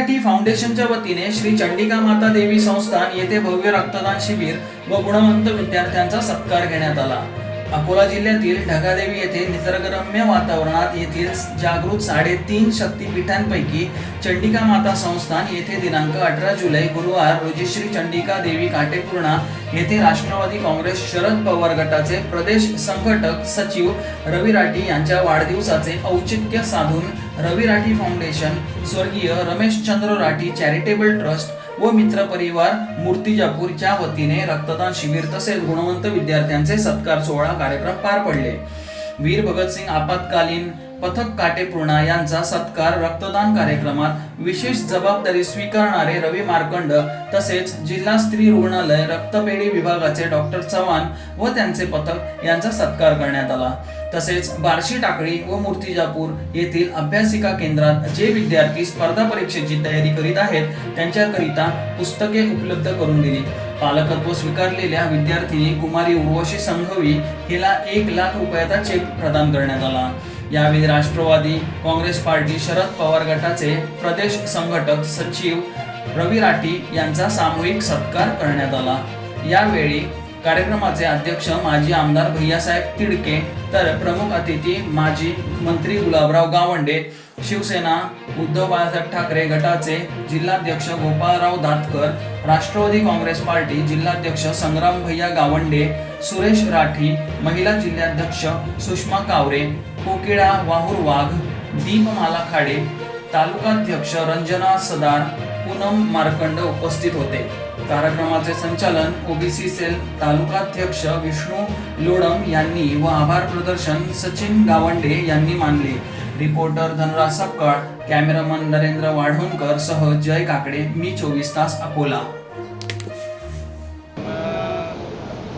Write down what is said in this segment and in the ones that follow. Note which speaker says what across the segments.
Speaker 1: फाउंडेशनच्या वतीने श्री चंडिका माता देवी संस्थान येथे भव्य रक्तदान शिबिर व गुणवंत विद्यार्थ्यांचा सत्कार घेण्यात आला. अकोला जिल्ह्यातील ढगादेवी येथे निसर्गरम्य वातावरणात येथील जागृत साडेतीन शक्तीपीठांपैकी चंडिका माता संस्थान येथे दिनांक अठरा जुलै गुरुवार रोजी श्री चंडिका देवी काटेपूर्णा येथे राष्ट्रवादी काँग्रेस शरद पवार गटाचे प्रदेश संघटक सचिव रवी राठी यांच्या वाढदिवसाचे औचित्य साधून रवी राठी फाउंडेशन स्वर्गीय रमेश चंद्र राठी चॅरिटेबल ट्रस्ट व मित्र परिवार मूर्तिजापूरच्या वतीने रक्तदान शिबिर तसेच गुणवंत विद्यार्थ्यांचे सत्कार सोहळा कार्यक्रम पार पडले. वीर भगतसिंग आपत्कालीन पथक काटेपूर्णा यांचा सत्कार रक्तदान कार्यक्रमात विशेष जबाबदारी स्वीकारणारे रवी मार्कंड तसेच जिल्हा स्त्री रुग्णालय रक्तपेढी विभागाचे डॉक्टर चव्हाण व त्यांचे पथक यांचा सत्कार करण्यात आला. तसेच बार्शी टाकळी व मूर्तिजापूर येथील अभ्यासिका केंद्रात जे विद्यार्थी स्पर्धा परीक्षेची तयारी करीत आहेत त्यांच्याकरिता पुस्तके उपलब्ध करून दिली. पालकत्व स्वीकारलेल्या विद्यार्थिनी कुमारी उर्वशी संघवी हिला एक लाख रुपयाचा चेक प्रदान करण्यात आला. यावेळी राष्ट्रवादी काँग्रेस पार्टी शरद पवार गटाचे प्रदेश संघटक सचिव रवी राठी यांचा सामूहिक सत्कार करण्यात आला. यावेळी कार्यक्रमाचे अध्यक्ष माजी आमदार भैयासाहेब तिडके तर प्रमुख अतिथी माजी मंत्री गुलाबराव गावंडे शिवसेना उद्धव बाळासाहेब ठाकरे गटाचे जिल्हाध्यक्ष गोपाळराव दातकर राष्ट्रवादी काँग्रेस पार्टी जिल्हाध्यक्ष संग्राम भैया गावंडे सुरेश राठी महिला जिल्हाध्यक्ष सुषमा कावरे कोकिळा वाहूर वाघ दीपमाला खाडे तालुकाध्यक्ष रंजना सदार पूनम मार्कंड उपस्थित होते. कार्यक्रमाचे संचालन ओबीसी सेल तालुकाध्यक्ष विष्णू लोडम यांनी व आभार प्रदर्शन सचिन गावंडे यांनी मानले. रिपोर्टर धनराज सपकाळ कॅमेरामन नरेंद्र वाढवणकर सह जय काकडे मी चोवीस तास अकोला.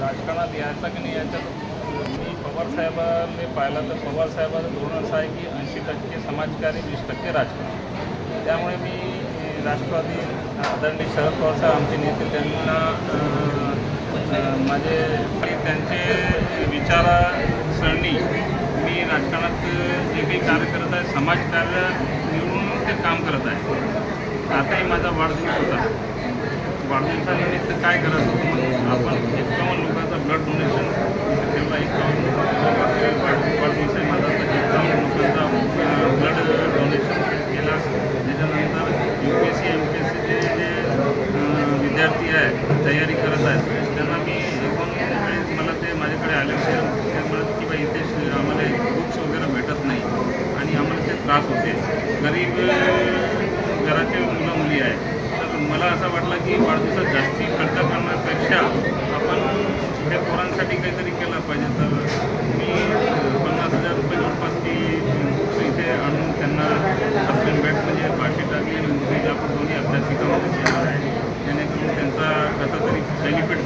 Speaker 2: राजकारणात यायचा की नाही याच्यात मी पवारसाहेबांनी पाहिलं तर पवारसाहेबांचं धोरण असं आहे की ऐंशी टक्के समाजकार्य वीस टक्के राजकारण. त्यामुळे मी राष्ट्रवादी आदरणीय शरद पवार साहेब आमचे नेते त्यांना माझे त्यांचे विचारसरणी मी राजकारणात जे काही कार्य करत आहे समाजकार्य निवडून ते काम करत आहे. आताही माझा वाढदिवस होता. वाढदिवसानिमित्त काय करायचं होतं म्हणजे आपण एकावन्न लोकांचा ब्लड डोनेशन ठेवला एकावन्न वाढदिवस आहे माझा तर एकावन्न लोकांचा ब्लड डोनेशन केला त्याच्यानंतर U P S C M P S सीचे जे अं, विद्यार्थी आहेत तयारी करत आहेत. त्यांना मी एकोण मला ते माझ्याकडे आले होते ते म्हणत की बाई इथे श- आम्हाला बुक्स वगैरे भेटत नाही. आणि आम्हाला ते त्रास होते. गरीब घराचे मुलं मुली आहे तर मला असं वाटलं की वाढदिवसात जास्ती खर्च करण्यापेक्षा आपण हे पोरांसाठी काहीतरी केलं पाहिजे. तर